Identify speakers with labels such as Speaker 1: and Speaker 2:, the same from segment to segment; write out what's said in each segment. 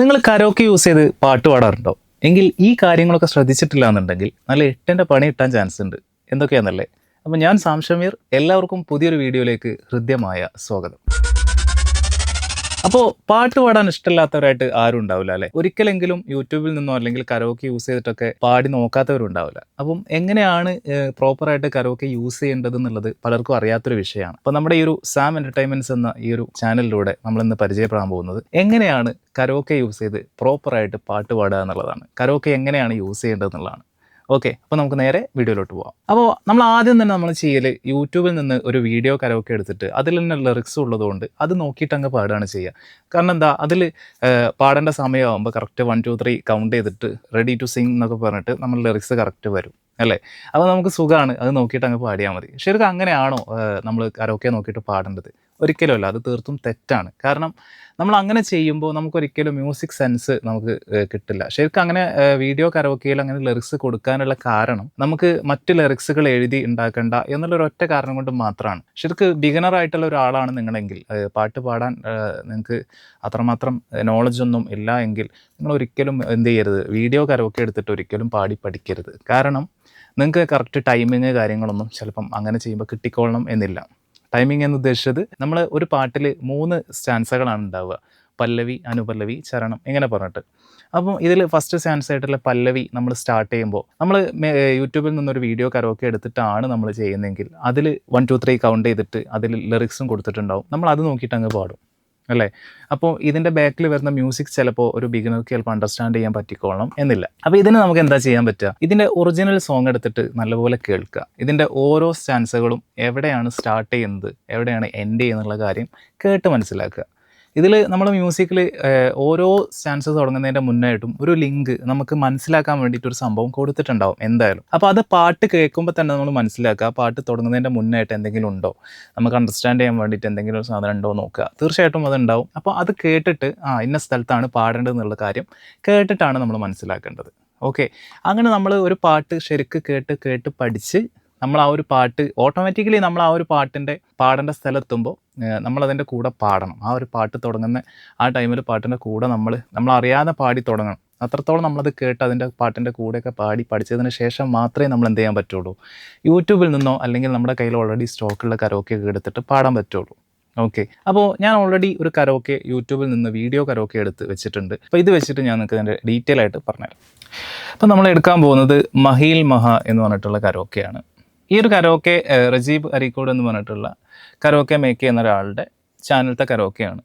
Speaker 1: നിങ്ങൾ karaoke use ചെയ്ത് പാട്ട് പാടാറുണ്ടോ? എങ്കിൽ ഈ കാര്യങ്ങളൊക്കെ ശ്രദ്ധിച്ചിട്ടില്ല എന്നുണ്ടെങ്കിൽ നല്ല എട്ടിന്റെ പണി കിട്ടാൻ ചാൻസ് ഉണ്ട്. എന്തൊക്കെയാണെന്നല്ലേ അപ്പം ഞാൻ സാംഷമീർ എല്ലാവർക്കും പുതിയൊരു വീഡിയോയിലേക്ക് ഹൃദ്യമായ സ്വാഗതം. അപ്പോൾ പാട്ട് പാടാൻ ഇഷ്ടമില്ലാത്തവരായിട്ട് ആരും ഉണ്ടാവില്ല അല്ലേ? ഒരിക്കലെങ്കിലും യൂട്യൂബിൽ നിന്നോ അല്ലെങ്കിൽ കരോക്കെ യൂസ് ചെയ്തിട്ടൊക്കെ പാടി നോക്കാത്തവരും ഉണ്ടാവില്ല. അപ്പം എങ്ങനെയാണ് പ്രോപ്പറായിട്ട് കരോക്കെ യൂസ് ചെയ്യേണ്ടത് എന്നുള്ളത് പലർക്കും അറിയാത്തൊരു വിഷയമാണ്. അപ്പോൾ നമ്മുടെ ഈ ഒരു സാം എന്റർടൈൻമെന്റ്സ് എന്ന ഈ ഒരു ചാനലിലൂടെ നമ്മൾ ഇന്ന് പരിചയപ്പെടാൻ പോകുന്നത് എങ്ങനെയാണ് കരോക്കെ യൂസ് ചെയ്ത് പ്രോപ്പറായിട്ട് പാട്ട് പാടുക എന്നുള്ളതാണ്. കരോക്കെ എങ്ങനെയാണ് യൂസ് ചെയ്യേണ്ടത് എന്നുള്ളതാണ്. ഓക്കെ അപ്പോൾ നമുക്ക് നേരെ വീഡിയോയിലോട്ട് പോവാം. അപ്പോൾ നമ്മൾ ആദ്യം തന്നെ നമ്മൾ ചെയ്യൽ യൂട്യൂബിൽ നിന്ന് ഒരു വീഡിയോ കരോക്കെ എടുത്തിട്ട് അതിൽ തന്നെ ലിറിക്സ് ഉള്ളതുകൊണ്ട് അത് നോക്കിയിട്ട് അങ്ങ് പാടുകയാണ് ചെയ്യുക. കാരണം എന്താ അതിൽ പാടേണ്ട സമയമാകുമ്പോൾ correct one two three count ചെയ്തിട്ട് റെഡി ടു സിങ് എന്നൊക്കെ പറഞ്ഞിട്ട് നമ്മൾ ലിറിക്സ് കറക്റ്റ് വരും അല്ലേ? അപ്പോൾ നമുക്ക് സുഖമാണ് അത് നോക്കിയിട്ട് അങ്ങ് പാടിയാൽ മതി. ശരിക്കും അങ്ങനെയാണോ നമ്മൾ കരോക്കെ നോക്കിയിട്ട് പാടേണ്ടത്? ഒരിക്കലും അല്ല അത് തീർത്തും തെറ്റാണ്. കാരണം നമ്മൾ അങ്ങനെ ചെയ്യുമ്പോൾ നമുക്ക് ഒരിക്കലും മ്യൂസിക് സെൻസ് നമുക്ക് കിട്ടില്ല. ശരിക്കും അങ്ങനെ വീഡിയോ കരോക്കയിൽ അങ്ങനെ ലിറിക്സ് കൊടുക്കാനുള്ള കാരണം നമുക്ക് മറ്റ് ലിറിക്സുകൾ എഴുതി ഉണ്ടാക്കേണ്ട എന്നുള്ളൊരു ഒറ്റ കാരണം കൊണ്ട് മാത്രമാണ്. ശരിക്കും ബിഗിനർ ആയിട്ടുള്ള ഒരാളാണ് നിങ്ങളെങ്കിൽ പാട്ട് പാടാൻ നിങ്ങൾക്ക് അത്രമാത്രം നോളജ് ഒന്നും ഇല്ല എങ്കിൽ നിങ്ങൾ ഒരിക്കലും എന്ത് ചെയ്യരുത് വീഡിയോ കരോക്കെ എടുത്തിട്ട് ഒരിക്കലും പാടി പഠിക്കരുത്. കാരണം നിങ്ങൾക്ക് കറക്റ്റ് ടൈമിങ് കാര്യങ്ങളൊന്നും ചിലപ്പം അങ്ങനെ ചെയ്യുമ്പോൾ കിട്ടിക്കൊള്ളണം എന്നില്ല. ടൈമിംഗ് എന്ന് ഉദ്ദേശിച്ചത് നമ്മൾ ഒരു പാട്ടിൽ മൂന്ന് സ്റ്റാൻസകളാണ് ഉണ്ടാവുക. പല്ലവി അനുപല്ലവി ചരണം ഇങ്ങനെ പറഞ്ഞിട്ട്. അപ്പം ഇതിൽ ഫസ്റ്റ് സ്റ്റാൻസ് ആയിട്ടുള്ള പല്ലവി നമ്മൾ സ്റ്റാർട്ട് ചെയ്യുമ്പോൾ നമ്മൾ യൂട്യൂബിൽ നിന്നൊരു വീഡിയോ കരോക്കെ എടുത്തിട്ടാണ് നമ്മൾ ചെയ്യുന്നതെങ്കിൽ അതിൽ വൺ ടു ത്രീ കൗണ്ട് ചെയ്തിട്ട് അതിൽ ലിറിക്സും കൊടുത്തിട്ടുണ്ടാവും. നമ്മൾ അത് നോക്കിയിട്ട് അങ്ങ് പാടും. അല്ലേ? അപ്പോൾ ഇതിന്റെ ബാക്കിൽ വരുന്ന മ്യൂസിക് ചിലപ്പോൾ ഒരു ബിഗിനർക്ക് ചിലപ്പോൾ അണ്ടർസ്റ്റാൻഡ് ചെയ്യാൻ പറ്റിക്കോളണം എന്നില്ല. അപ്പോൾ ഇതിന് നമുക്ക് എന്താ ചെയ്യാൻ പറ്റുക? ഇതിന്റെ ഒറിജിനൽ സോങ് എടുത്തിട്ട് നല്ലപോലെ കേൾക്കുക. ഇതിന്റെ ഓരോ സ്റ്റാൻസുകളും എവിടെയാണ് സ്റ്റാർട്ട് ചെയ്യുന്നത് എവിടെയാണ് എൻഡ് ചെയ്യുന്നുള്ള കാര്യം കേട്ട് മനസ്സിലാക്കുക. ഇതിൽ നമ്മൾ മ്യൂസിക്കിൽ ഓരോ സ്റ്റാൻസ് തുടങ്ങുന്നതിന്റെ മുന്നായിട്ടും ഒരു ലിങ്ക് നമുക്ക് മനസ്സിലാക്കാൻ വേണ്ടിയിട്ട് ഒരു സംഭവം കൊടുത്തിട്ടുണ്ടാവും എന്തായാലും. അപ്പോൾ അത് പാട്ട് കേൾക്കുമ്പോൾ തന്നെ നമ്മൾ മനസ്സിലാക്കുക ആ പാട്ട് തുടങ്ങുന്നതിന്റെ മുന്നായിട്ട് എന്തെങ്കിലും ഉണ്ടോ? നമുക്ക് അണ്ടർസ്റ്റാൻഡ് ചെയ്യാൻ വേണ്ടിയിട്ട് എന്തെങ്കിലും ഒരു സാധനം ഉണ്ടോ നോക്കുക. തീർച്ചയായിട്ടും അതുണ്ടാവും. അപ്പോൾ അത് കേട്ടിട്ട് ആ ഇന്ന സ്ഥലത്താണ് പാടേണ്ടത് എന്നുള്ള കാര്യം കേട്ടിട്ടാണ് നമ്മൾ മനസ്സിലാക്കേണ്ടത്. ഓക്കെ. അങ്ങനെ നമ്മൾ ഒരു പാട്ട് ശരിക്ക് കേട്ട് കേട്ട് പഠിച്ച് നമ്മൾ ആ ഒരു പാട്ട് ഓട്ടോമാറ്റിക്കലി നമ്മൾ ആ ഒരു പാട്ടിന്റെ പാടേണ്ട സ്ഥലത്തുമ്പോൾ നമ്മൾ അതിന്റെ കൂടെ പാടണം. ആ ഒരു പാട്ട് തുടങ്ങുന്ന ആ ടൈമിൽ പാട്ടിന്റെ കൂടെ നമ്മൾ നമ്മൾ അറിയാതെ പാടി തുടങ്ങണം. അത്രത്തോളം നമ്മളത് കേട്ട് അതിന്റെ പാട്ടിന്റെ കൂടെയൊക്കെ പാടി പഠിച്ചതിന് ശേഷം മാത്രമേ നമ്മൾ എന്ത് ചെയ്യാൻ പറ്റുള്ളൂ? യൂട്യൂബിൽ നിന്നോ അല്ലെങ്കിൽ നമ്മുടെ കയ്യിൽ ഓൾറെഡി സ്റ്റോക്കുള്ള കരോക്കെ എടുത്തിട്ട് പാടാൻ പറ്റുള്ളൂ. ഓക്കെ അപ്പോൾ ഞാൻ ഓൾറെഡി ഒരു കരോക്കെ യൂട്യൂബിൽ നിന്ന് വീഡിയോ കരോക്കെ എടുത്ത് വെച്ചിട്ടുണ്ട്. അപ്പോൾ ഇത് വെച്ചിട്ട് ഞാൻ നിങ്ങൾക്ക് അതിന്റെ ഡീറ്റെയിൽ ആയിട്ട് പറഞ്ഞുതരാം. അപ്പോൾ നമ്മൾ എടുക്കാൻ പോകുന്നത് മഹീൽ മഹ എന്ന് പറഞ്ഞിട്ടുള്ള കരോക്കെയാണ് ഈ ഒരു കരോക്കെ റജീബ് അരീക്കോട് എന്ന് പറഞ്ഞിട്ടുള്ള കരോക്കെ മേക്ക് ചെയ്യുന്ന ഒരാളുടെ ചാനലത്തെ കരോക്കെയാണ്.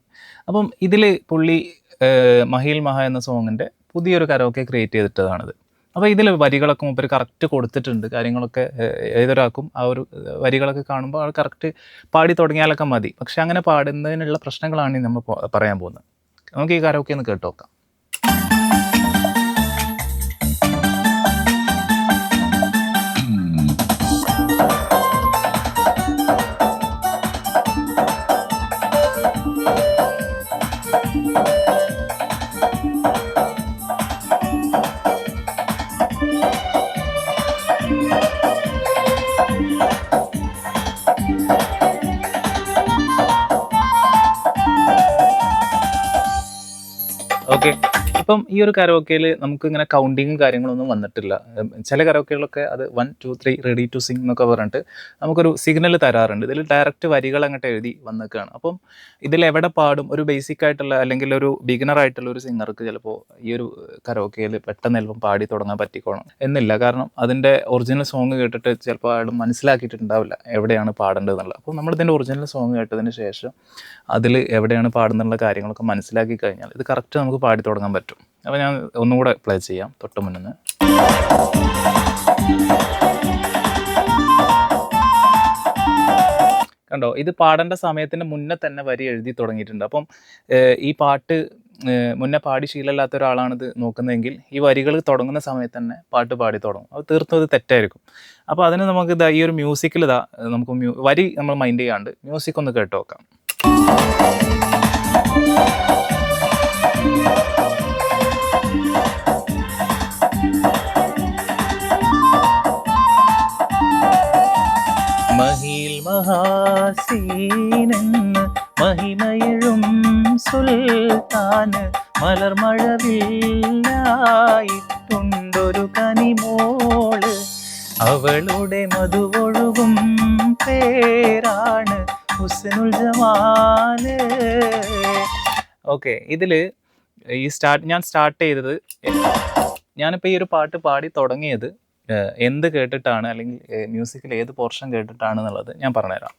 Speaker 1: അപ്പം ഇതിൽ പുള്ളി മഹിൽ മഹ എന്ന സോങ്ങിന്റെ പുതിയൊരു കരോക്കെ ക്രിയേറ്റ് ചെയ്തിട്ടതാണിത്. അപ്പോൾ ഇതിൽ വരികളൊക്കെ മൂപ്പര് കറക്റ്റ് കൊടുത്തിട്ടുണ്ട്. കാര്യങ്ങളൊക്കെ ഏതൊരാൾക്കും ആ ഒരു വരികളൊക്കെ കാണുമ്പോൾ ആൾ കറക്റ്റ് പാടി തുടങ്ങിയാലൊക്കെ മതി. പക്ഷെ അങ്ങനെ പാടുന്നതിനുള്ള പ്രശ്നങ്ങളാണ് നമ്മൾ പറയാൻ പോകുന്നത്. നമുക്ക് ഈ കരോക്കെ ഒന്ന് കേട്ട് ഓക്കെ ഇപ്പം ഈ ഒരു കരോക്കയിൽ നമുക്ക് ഇങ്ങനെ കൗണ്ടിങ്ങും കാര്യങ്ങളൊന്നും വന്നിട്ടില്ല. ചില കരോക്കകളൊക്കെ അത് one two three ready to sing എന്നൊക്കെ പറഞ്ഞിട്ട് നമുക്കൊരു സിഗ്നൽ തരാറുണ്ട്. ഇതിൽ ഡയറക്റ്റ് വരികൾ അങ്ങോട്ട് എഴുതി വന്നേക്കാണ്. അപ്പം ഇതിൽ എവിടെ പാടും? ഒരു ബേസിക് ആയിട്ടുള്ള അല്ലെങ്കിൽ ഒരു ബിഗിനർ ആയിട്ടുള്ള ഒരു സിംഗർക്ക് ചിലപ്പോൾ ഈ ഒരു കരോക്കയിൽ പെട്ടെന്ന് ചിലപ്പം പാടി തുടങ്ങാൻ പറ്റിക്കോണം എന്നില്ല. കാരണം അതിന്റെ ഒറിജിനൽ സോങ് കേട്ടിട്ട് ചിലപ്പോൾ അയാൾ മനസ്സിലാക്കിയിട്ടുണ്ടാവില്ല എവിടെയാണ് പാടേണ്ടത് എന്നുള്ളത് അപ്പോൾ നമ്മളിതിന്റെ ഒറിജിനൽ സോങ് കേട്ടതിന് ശേഷം അതിൽ എവിടെയാണ് പാടുന്നുള്ള കാര്യങ്ങളൊക്കെ മനസ്സിലാക്കി കഴിഞ്ഞാൽ ഇത് കറക്റ്റ് നമുക്ക് പാടി തുടങ്ങാൻ പറ്റും. അപ്പോൾ ഞാൻ ഒന്നുകൂടെ പ്ലേ ചെയ്യാം തൊട്ട് മുന്നിൽ നിന്ന് കണ്ടോ ഇത് പാടേണ്ട സമയത്തിന് മുന്നേ തന്നെ വരി എഴുതി തുടങ്ങിയിട്ടുണ്ട്. അപ്പം ഈ പാട്ട് മുന്നേ പാടി ശീലമില്ലാത്ത ഒരാളാണിത് നോക്കുന്നതെങ്കിൽ ഈ വരികൾ തുടങ്ങുന്ന സമയത്ത് തന്നെ പാട്ട് പാടി തുടങ്ങും. അത് തീർത്തും അത് തെറ്റായിരിക്കും. അപ്പോൾ അതിന് നമുക്ക് ഇതാ ഈ ഒരു മ്യൂസിക്കിൽ ഇതാ നമുക്ക് വരി നമ്മൾ മൈൻഡ് ചെയ്യാണ്ട് മ്യൂസിക് ഒന്ന് കേട്ടു നോക്കാം. പേരാണ് ഹുസനുൽ ജമാൽ. ഓക്കെ ഇതിൽ ഈ സ്റ്റാർട്ട് ഞാൻ സ്റ്റാർട്ട് ചെയ്തത് ഞാനിപ്പോൾ ഈ ഒരു പാട്ട് പാടി തുടങ്ങിയത് എന്ത് കേട്ടിട്ടാണ് അല്ലെങ്കിൽ മ്യൂസിക്കിൽ ഏത് പോർഷൻ കേട്ടിട്ടാണ് എന്നുള്ളത് ഞാൻ പറഞ്ഞുതരാം.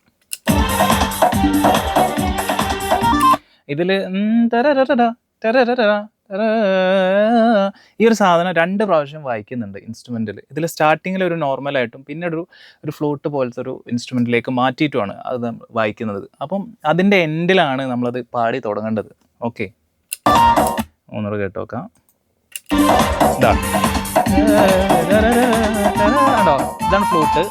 Speaker 1: ഇതിൽ ഈ ഒരു സാധനം രണ്ട് പ്രാവശ്യം വായിക്കുന്നുണ്ട് ഇൻസ്ട്രുമെന്റിൽ ഇതിൽ സ്റ്റാർട്ടിങ്ങിൽ ഒരു നോർമലായിട്ടും പിന്നെ ഒരു ഒരു ഫ്ലൂട്ട് പോലത്തെ ഒരു ഇൻസ്ട്രുമെന്റിലേക്ക് മാറ്റിയിട്ടുമാണ് അത് വായിക്കുന്നത് അപ്പം അതിന്റെ എൻഡിലാണ് നമ്മളത് പാടി തുടങ്ങേണ്ടത് ഓക്കെ ഒന്നുകൂടെ കേട്ടോക്കാം ഇതാണ് ഇതാണ് ഫ്ലൂട്ട്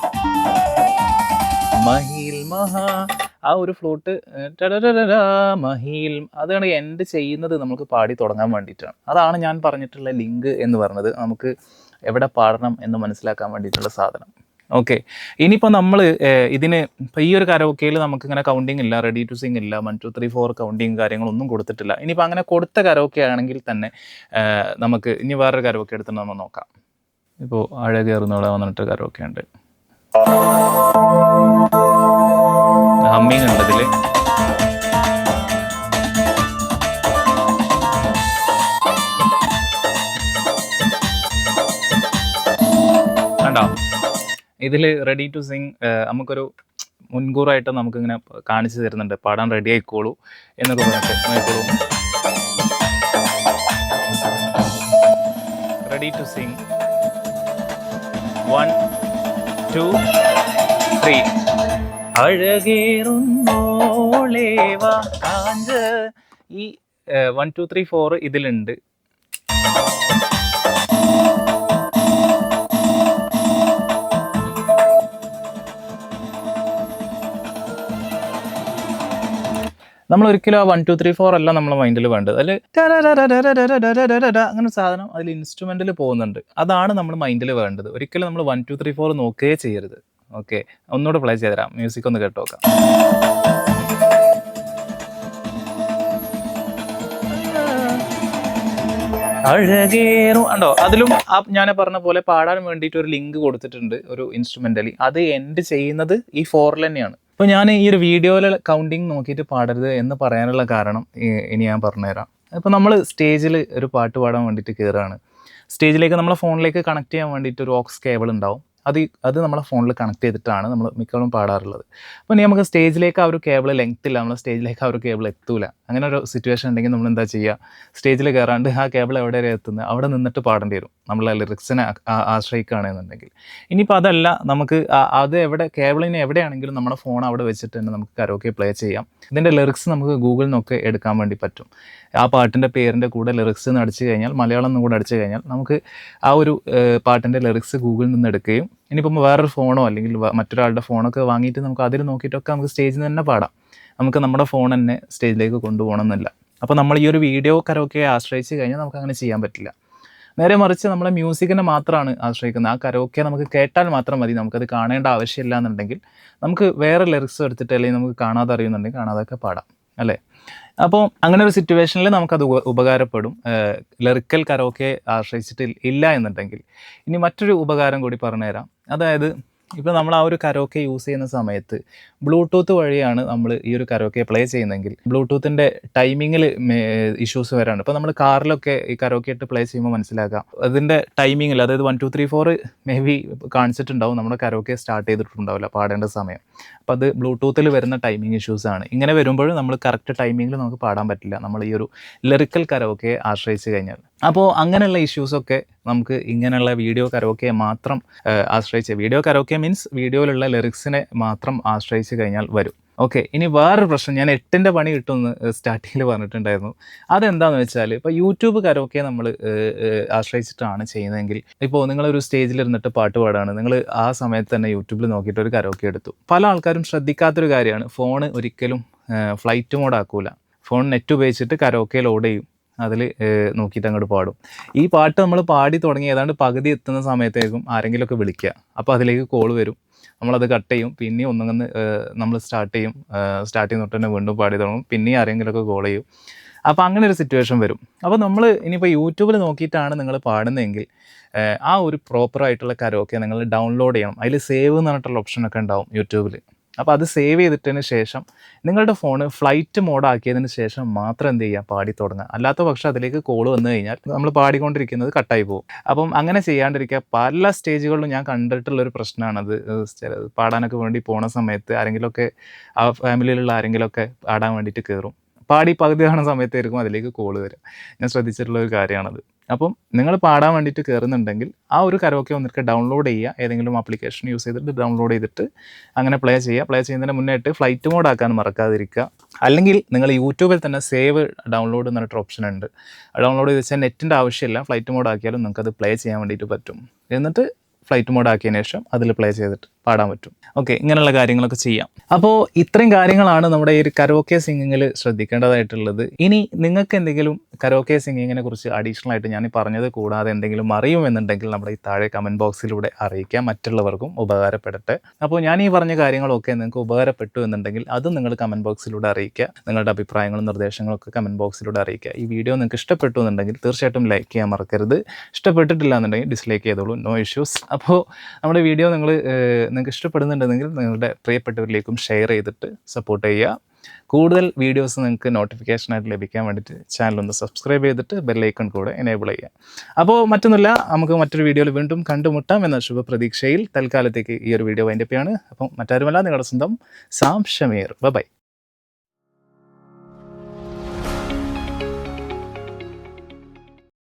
Speaker 1: മഹിൽ മഹാ ആ ഒരു ഫ്ലൂട്ട് മഹീൽ അതാണ് എൻഡ് ചെയ്യുന്നത് നമുക്ക് പാടി തുടങ്ങാൻ വേണ്ടിയിട്ടാണ്. അതാണ് ഞാൻ പറഞ്ഞിട്ടുള്ള ലിങ്ക് എന്ന് പറഞ്ഞത്. നമുക്ക് എവിടെ പാടണം എന്ന് മനസ്സിലാക്കാൻ വേണ്ടിയിട്ടുള്ള സാധനം. ഓക്കെ. ഇനിയിപ്പോൾ നമ്മൾ ഇതിന് ഇപ്പോൾ ഈ ഒരു കരോക്കയിൽ നമുക്ക് ഇങ്ങനെ കൗണ്ടിങ് ഇല്ല റെഡി ടു സിങ് ഇല്ല one two three four counting കാര്യങ്ങളൊന്നും കൊടുത്തിട്ടില്ല. ഇനിയിപ്പോൾ അങ്ങനെ കൊടുത്ത കരോക്കെ ആണെങ്കിൽ തന്നെ നമുക്ക് ഇനി വേറൊരു കരോക്കെ എടുത്തിട്ട് നമ്മൾ നോക്കാം. ഇപ്പോൾ അഴകേറുന്നവിടെ വന്നിട്ട് കരോക്കെ ഉണ്ട്. ഹമ്മിങ് ഉണ്ട് കണ്ടോ? ഇതിൽ റെഡി ടു സിങ് നമുക്കൊരു മുൻകൂറായിട്ട് നമുക്കിങ്ങനെ കാണിച്ചു തരുന്നുണ്ട്. പാടാൻ റെഡി ആയിക്കോളൂ എന്നൊക്കെ പറഞ്ഞിട്ട് ready to sing one two ഈ വൺ ടു ത്രീ ഫോർ ഇതിലുണ്ട്. നമ്മൾ ഒരിക്കലും ആ വൺ ടു ത്രീ ഫോർ അല്ല നമ്മളെ മൈൻഡിൽ വേണ്ടത് അതിൽ അങ്ങനെ സാധനം അതിൽ ഇൻസ്ട്രുമെന്റിൽ പോകുന്നുണ്ട് അതാണ് നമ്മൾ മൈൻഡിൽ വേണ്ടത്. ഒരിക്കലും നമ്മൾ വൺ ടു ത്രീ ഫോർ നോക്കുകയേ ചെയ്യരുത് ഓക്കെ ഒന്നുകൂടെ പ്ലേ ചെയ്ത് തരാം മ്യൂസിക് ഒന്ന് കേട്ട് നോക്കാം അഴകേറും ഉണ്ടോ അതിലും ആ ഞാൻ പറഞ്ഞ പോലെ പാടാൻ വേണ്ടിയിട്ട് ഒരു ലിങ്ക് കൊടുത്തിട്ടുണ്ട് ഒരു ഇൻസ്ട്രുമെന്റലി അത് എൻഡ് ചെയ്യുന്നത് ഈ ഫോറിൽ തന്നെയാണ് ഇപ്പൊ ഞാൻ ഈ ഒരു വീഡിയോയിൽ കൗണ്ടിങ് നോക്കിയിട്ട് പാടരുത് എന്ന് പറയാനുള്ള കാരണം ഇനി ഞാൻ പറഞ്ഞുതരാം. ഇപ്പോൾ നമ്മൾ സ്റ്റേജിൽ ഒരു പാട്ട് പാടാൻ വേണ്ടിയിട്ട് കയറുകയാണ് സ്റ്റേജിലേക്ക് നമ്മളെ ഫോണിലേക്ക് കണക്ട് ചെയ്യാൻ വേണ്ടിയിട്ട് ഒരു ഓക്സ് കേബിൾ ഉണ്ടാവും. അത് അത് നമ്മളെ ഫോണിൽ കണക്ട് ചെയ്തിട്ടാണ് നമ്മൾ മിക്കവാറും പാടാറുള്ളത്. അപ്പോൾ ഇനി നമുക്ക് സ്റ്റേജിലേക്ക് ആ ഒരു കേബിൾ ലെങ്ത് ഇല്ല. നമ്മൾ സ്റ്റേജിലേക്ക് ആ ഒരു കേബിൾ എത്തൂല. അങ്ങനെ ഒരു സിറ്റുവേഷൻ ഉണ്ടെങ്കിൽ നമ്മൾ എന്താ ചെയ്യുക സ്റ്റേജിൽ കയറാണ്ട് ആ കേബിൾ എവിടെ വരെ എത്തുന്നത് അവിടെ നിന്നിട്ട് പാടേണ്ടി വരും. നമ്മളെ ലിറിക്സിനെ ആശ്രയിക്കുകയാണെന്നുണ്ടെങ്കിൽ. ഇനിയിപ്പോൾ അതല്ല നമുക്ക് അത് എവിടെ കേബിളിന് എവിടെയാണെങ്കിലും നമ്മുടെ ഫോൺ അവിടെ വെച്ചിട്ട് തന്നെ നമുക്ക് കരോക്കെ പ്ലേ ചെയ്യാം. ഇതിന്റെ ലിറിക്സ് നമുക്ക് ഗൂഗിളിൽ നിന്നൊക്കെ എടുക്കാൻ വേണ്ടി പറ്റും. ആ പാട്ടിന്റെ പേരിന്റെ കൂടെ ലിറിക്സ് എന്ന് അടിച്ചു കഴിഞ്ഞാൽ മലയാളം എന്നും കൂടെ അടിച്ചു കഴിഞ്ഞാൽ നമുക്ക് ആ ഒരു പാട്ടിന്റെ ലിറിക്സ് ഗൂഗിളിൽ നിന്ന് എടുക്കുകയും ഇനിയിപ്പം വേറൊരു ഫോണോ അല്ലെങ്കിൽ മറ്റൊരാളുടെ ഫോണൊക്കെ വാങ്ങിയിട്ട് നമുക്ക് അതിൽ നോക്കിയിട്ടൊക്കെ നമുക്ക് സ്റ്റേജിൽ തന്നെ പാടാം. നമുക്ക് നമ്മുടെ ഫോൺ തന്നെ സ്റ്റേജിലേക്ക് കൊണ്ടുപോകണം എന്നില്ല. അപ്പോൾ നമ്മൾ ഈ ഒരു വീഡിയോ കരോക്കെ ആശ്രയിച്ച് കഴിഞ്ഞാൽ നമുക്ക് അങ്ങനെ ചെയ്യാൻ പറ്റില്ല. നേരെ മറിച്ച് നമ്മളെ മ്യൂസിക്കിനെ മാത്രമാണ് ആശ്രയിക്കുന്നത്. ആ കരോക്കെ നമുക്ക് കേട്ടാൽ മാത്രം മതി. നമുക്കത് കാണേണ്ട ആവശ്യമില്ല എന്നുണ്ടെങ്കിൽ നമുക്ക് വേറെ ലിറിക്സ് എടുത്തിട്ട് അല്ലെങ്കിൽ നമുക്ക് കാണാതെ അറിയുന്നുണ്ടെങ്കിൽ കാണാതൊക്കെ പാടാം. അല്ലേ? അപ്പോൾ അങ്ങനെ ഒരു സിറ്റുവേഷനിൽ നമുക്കത് ഉപ ഉപകാരപ്പെടും. ലിറിക്കൽ കരോക്കെ ആശ്രയിച്ചിട്ട് ഇല്ല എന്നുണ്ടെങ്കിൽ. ഇനി മറ്റൊരു ഉപകാരം കൂടി പറഞ്ഞുതരാം. അതായത് ഇപ്പോൾ നമ്മൾ ആ ഒരു കരോക്കെ യൂസ് ചെയ്യുന്ന സമയത്ത് ബ്ലൂടൂത്ത് വഴിയാണ് നമ്മൾ ഈ ഒരു കരോക്കെ പ്ലേ ചെയ്യുന്നതെങ്കിൽ ബ്ലൂടൂത്തിന്റെ ടൈമിങ്ങിൽ ഇഷ്യൂസ് വരാണ് ഇപ്പോൾ നമ്മൾ കാറിലൊക്കെ ഈ കരോക്കെ ഇട്ട് പ്ലേ ചെയ്യുമ്പോൾ മനസ്സിലാക്കാം. അതിന്റെ ടൈമിങ്ങിൽ അതായത് one two three four maybe കാണിച്ചിട്ടുണ്ടാവും. നമ്മുടെ കരോക്കെ സ്റ്റാർട്ട് ചെയ്തിട്ടുണ്ടാവില്ല പാടേണ്ട സമയം. അപ്പോൾ അത് ബ്ലൂടൂത്തിൽ വരുന്ന ടൈമിങ് ഇഷ്യൂസ് ആണ്. ഇങ്ങനെ വരുമ്പോഴും നമ്മൾ കറക്റ്റ് ടൈമിങ്ങിൽ നമുക്ക് പാടാൻ പറ്റില്ല. നമ്മൾ ഈ ഒരു ലിറിക്കൽ കരോക്കെ ആശ്രയിച്ച് കഴിഞ്ഞാൽ. അപ്പോൾ അങ്ങനെയുള്ള ഇഷ്യൂസൊക്കെ നമുക്ക് ഇങ്ങനെയുള്ള വീഡിയോ കരോക്കെ മാത്രം ആശ്രയിച്ച് വീഡിയോ കരോക്കെ മീൻസ് വീഡിയോയിലുള്ള ലിറിക്സിനെ മാത്രം ആശ്രയിച്ച് കഴിഞ്ഞാൽ വരും. ഓക്കെ ഇനി വേറൊരു പ്രശ്നം. ഞാൻ എട്ടിന്റെ പണി കിട്ടുമെന്ന് സ്റ്റാർട്ടിങ്ങിൽ പറഞ്ഞിട്ടുണ്ടായിരുന്നു. അതെന്താണെന്ന് വെച്ചാൽ ഇപ്പോൾ യൂട്യൂബ് കരോക്കെ നമ്മൾ ആശ്രയിച്ചിട്ടാണ് ചെയ്യുന്നതെങ്കിൽ ഇപ്പോൾ നിങ്ങളൊരു സ്റ്റേജിലിരുന്നിട്ട് പാട്ട് പാടാണ്. നിങ്ങൾ ആ സമയത്ത് തന്നെ യൂട്യൂബിൽ നോക്കിയിട്ട് ഒരു കരോക്കെ എടുത്തു. പല ആൾക്കാരും ശ്രദ്ധിക്കാത്തൊരു കാര്യമാണ്. ഫോൺ ഒരിക്കലും ഫ്ലൈറ്റ് മോഡ് ഫോൺ നെറ്റ് ഉപയോഗിച്ചിട്ട് കരോക്കെ ലോഡ് ചെയ്യും. അതിൽ നോക്കിയിട്ട് അങ്ങോട്ട് പാടും. ഈ പാട്ട് നമ്മൾ പാടി തുടങ്ങി ഏതാണ്ട് പകുതി എത്തുന്ന സമയത്തേക്കും ആരെങ്കിലുമൊക്കെ വിളിക്കുക അപ്പോൾ അതിലേക്ക് കോൾ വരും. നമ്മളത് കട്ട് ചെയ്യും. പിന്നെ ഒന്നുങ്ങന്ന് നമ്മൾ സ്റ്റാർട്ട് ചെയ്യും. സ്റ്റാർട്ട് ചെയ്യുന്ന തന്നെ വീണ്ടും പാടി തുടങ്ങും. പിന്നെയും ആരെങ്കിലുമൊക്കെ കോൾ ചെയ്യും. അപ്പോൾ അങ്ങനെ ഒരു സിറ്റുവേഷൻ വരും അപ്പോൾ നമ്മൾ ഇനിയിപ്പോൾ യൂട്യൂബിൽ നോക്കിയിട്ടാണ് നിങ്ങൾ പാടുന്നതെങ്കിൽ ആ ഒരു പ്രോപ്പറായിട്ടുള്ള കരോക്കെ നിങ്ങൾ ഡൗൺലോഡ് ചെയ്യണം. അതിൽ സേവ് എന്ന് പറഞ്ഞിട്ടുള്ള ഓപ്ഷനൊക്കെ ഉണ്ടാവും യൂട്യൂബിൽ അപ്പോൾ അത് സേവ് ചെയ്തിട്ടതിന് ശേഷം നിങ്ങളുടെ ഫോൺ ഫ്ലൈറ്റ് മോഡാക്കിയതിന് ശേഷം മാത്രം എന്ത് ചെയ്യുക? പാടി തുടങ്ങുക. അല്ലാത്ത പക്ഷം അതിലേക്ക് കോൾ വന്നു കഴിഞ്ഞാൽ നമ്മൾ പാടിക്കൊണ്ടിരിക്കുന്നത് കട്ടായി പോകും. അപ്പം അങ്ങനെ ചെയ്യാണ്ടിരിക്കുക. പല സ്റ്റേജുകളിലും ഞാൻ കണ്ടിട്ടുള്ളൊരു പ്രശ്നമാണത്. പാടാനൊക്കെ വേണ്ടി പോണ സമയത്ത് ആരെങ്കിലുമൊക്കെ ആ ഫാമിലിയിലുള്ള ആരെങ്കിലുമൊക്കെ പാടാൻ വേണ്ടിയിട്ട് കയറും പാടി പകുതി കാണുന്ന സമയത്തായിരിക്കും അതിലേക്ക് കോൾ വരിക. ഞാൻ ശ്രദ്ധിച്ചിട്ടുള്ള ഒരു കാര്യമാണത്. അപ്പം നിങ്ങൾ പാടാൻ വേണ്ടിയിട്ട് കയറുന്നുണ്ടെങ്കിൽ ആ ഒരു കരോക്കെ ഒന്നിട്ട് ഡൗൺലോഡ് ചെയ്യുക. ഏതെങ്കിലും ആപ്ലിക്കേഷൻ യൂസ് ചെയ്തിട്ട് ഡൗൺലോഡ് ചെയ്തിട്ട് അങ്ങനെ പ്ലേ ചെയ്യുക. പ്ലേ ചെയ്യുന്നതിന് മുന്നായിട്ട് ഫ്ലൈറ്റ് മോഡ് ആക്കാൻ മറക്കാതിരിക്കുക. അല്ലെങ്കിൽ നിങ്ങൾ യൂട്യൂബിൽ തന്നെ സേവ് ഡൗൺലോഡ് എന്ന് പറഞ്ഞിട്ട് ഓപ്ഷൻ ഉണ്ട്. ഡൗൺലോഡ് ചെയ്ത് വെച്ചാൽ നെറ്റിന്റെ ആവശ്യമില്ല. ഫ്ലൈറ്റ് മോഡ് ആക്കിയാലും നിങ്ങൾക്ക് അത് പ്ലേ ചെയ്യാൻ വേണ്ടിയിട്ട് പറ്റും. എന്നിട്ട് ഫ്ലൈറ്റ് മോഡ് ആക്കിയതിന് ശേഷം അതിൽ പ്ലേ ചെയ്തിട്ട് പാടാൻ പറ്റും. ഓക്കെ ഇങ്ങനെയുള്ള കാര്യങ്ങളൊക്കെ ചെയ്യാം. അപ്പോൾ ഇത്രയും കാര്യങ്ങളാണ് നമ്മുടെ ഈ ഒരു കരോക്കെ സിംഗിങ്ങിൽ ശ്രദ്ധിക്കേണ്ടതായിട്ടുള്ളത്. ഇനി നിങ്ങൾക്ക് എന്തെങ്കിലും കരോക്കെ സിംഗിങ്ങിനെ കുറിച്ച് അഡീഷണൽ ആയിട്ട് ഞാൻ പറഞ്ഞത് കൂടാതെ എന്തെങ്കിലും അറിയുമെന്നുണ്ടെങ്കിൽ നമ്മുടെ ഈ താഴെ കമന്റ് ബോക്സിലൂടെ അറിയിക്കാം. മറ്റുള്ളവർക്കും ഉപകാരപ്പെടട്ടെ. അപ്പോൾ ഞാൻ ഈ പറഞ്ഞ കാര്യങ്ങളൊക്കെ നിങ്ങൾക്ക് ഉപകാരപ്പെട്ടു എന്നുണ്ടെങ്കിൽ അതും നിങ്ങൾ കമന്റ് ബോക്സിലൂടെ അറിയിക്കുക. നിങ്ങളുടെ അഭിപ്രായങ്ങളും നിർദ്ദേശങ്ങളും ഒക്കെ കമന്റ് ബോക്സിലൂടെ അറിയിക്കുക. ഈ വീഡിയോ നിങ്ങൾക്ക് ഇഷ്ടപ്പെട്ടു എന്നുണ്ടെങ്കിൽ തീർച്ചയായിട്ടും ലൈക്ക് ചെയ്യാൻ മറക്കരുത്. ഇഷ്ടപ്പെട്ടിട്ടില്ല എന്നുണ്ടെങ്കിൽ ഡിസ്ലൈക്ക് ചെയ്തോളൂ. നോ ഇഷ്യൂസ് അപ്പോൾ നമ്മുടെ വീഡിയോ നിങ്ങൾ നിങ്ങൾക്ക് ഇഷ്ടപ്പെടുന്നുണ്ടെങ്കിൽ നിങ്ങളുടെ പ്രിയപ്പെട്ടവരിലേക്കും ഷെയർ ചെയ്തിട്ട് സപ്പോർട്ട് ചെയ്യുക. കൂടുതൽ വീഡിയോസ് നിങ്ങൾക്ക് നോട്ടിഫിക്കേഷനായിട്ട് ലഭിക്കാൻ വേണ്ടിയിട്ട് ചാനൽ ഒന്ന് സബ്സ്ക്രൈബ് ചെയ്തിട്ട് ബെല്ലൈക്കൺ കൂടെ എനേബിൾ ചെയ്യുക. അപ്പോൾ മറ്റൊന്നുമില്ല നമുക്ക് മറ്റൊരു വീഡിയോയിൽ വീണ്ടും കണ്ടുമുട്ടാം എന്ന ശുഭപ്രതീക്ഷയിൽ തൽക്കാലത്തേക്ക് ഈ ഒരു വീഡിയോ വൈൻഡപ്പ് ചെയ്യാണ്. അപ്പം മറ്റാരുമല്ല നിങ്ങളുടെ സ്വന്തം സാം ഷമീർ. ബൈ